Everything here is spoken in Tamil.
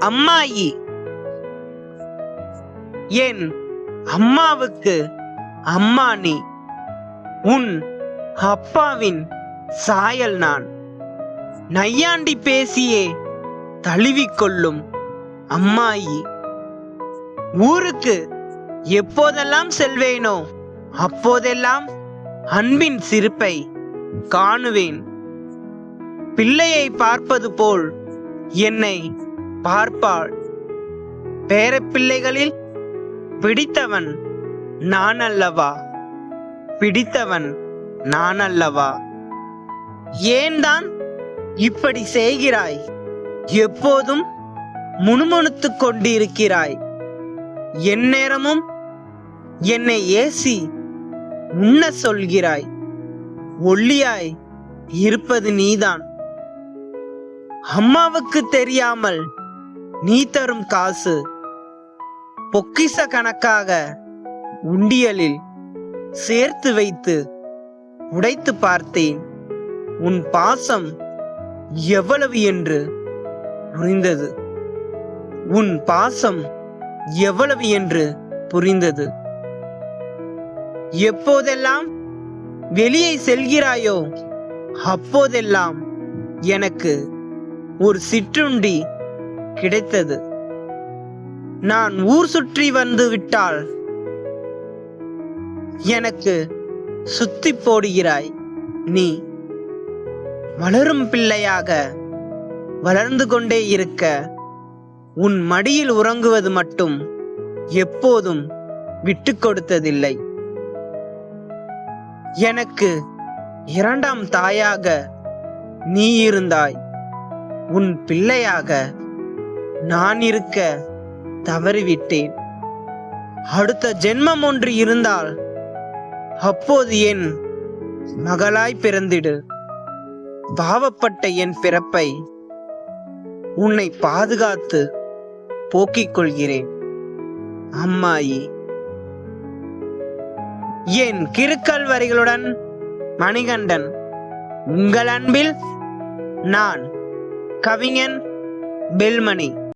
அம்மாயி. என் அம்மாவுக்கு அம்மா நீ. உன் அப்பாவின் சாயல் நான். நையாண்டி பேசியே தழுவிக்கொள்ளும் அம்மாயி. ஊருக்கு எப்போதெல்லாம் செல்வேனோ அப்போதெல்லாம் அன்பின் சிரிப்பை காணுவேன். பிள்ளையை பார்ப்பது போல் என்னை பார்ப்பாள். பேரப்பிள்ளைகளில் பிடித்தவன் நான் அல்லவா பிடித்தவன் நான் அல்லவா ஏன்தான் இப்படி செய்கிறாய்? எப்போதும் முணுமுணுத்துக் கொண்டிருக்கிறாய். எந்நேரமும் என்னை ஏசி உண்ண சொல்கிறாய். ஒல்லியாய் இருப்பது நீதான். அம்மாவுக்கு தெரியாமல் நீ தரும் காசு பொக்கிச கணக்காக உண்டியலில் சேர்த்து வைத்து உடைத்து பார்த்தேன். உன் பாசம் எவ்வளவு என்று புரிந்தது. உன் பாசம் எவ்வளவு என்று புரிந்தது. எப்போதெல்லாம் வெளியே செல்கிறாயோ அப்போதெல்லாம் எனக்கு ஒரு சிற்றுண்டி கிடைத்தது. நான் ஊர் சுற்றி வந்து விட்டால் எனக்கு சுத்தி போடுகிறாய் நீ. வளரும் பிள்ளையாக வளர்ந்து கொண்டே இருக்க உன் மடியில் உறங்குவது மட்டும் எப்போதும் விட்டு கொடுத்ததில்லை. எனக்கு இரண்டாம் தாயாக நீ இருந்தாய். உன் பிள்ளையாக நான் இருக்க தவறிவிட்டேன். அடுத்த ஜென்மம் ஒன்று இருந்தால் அப்போது என் மகளாய் பிறந்திடு. பாவப்பட்ட என் பிறப்பை உன்னை பாதுகாத்து போக்கிக் கொள்கிறேன். அம்மாயி என் கிறுக்கல் வரிகளுடன் மணிகண்டன் உங்கள் அன்பில் நான் கவிஞன் பெல்மணி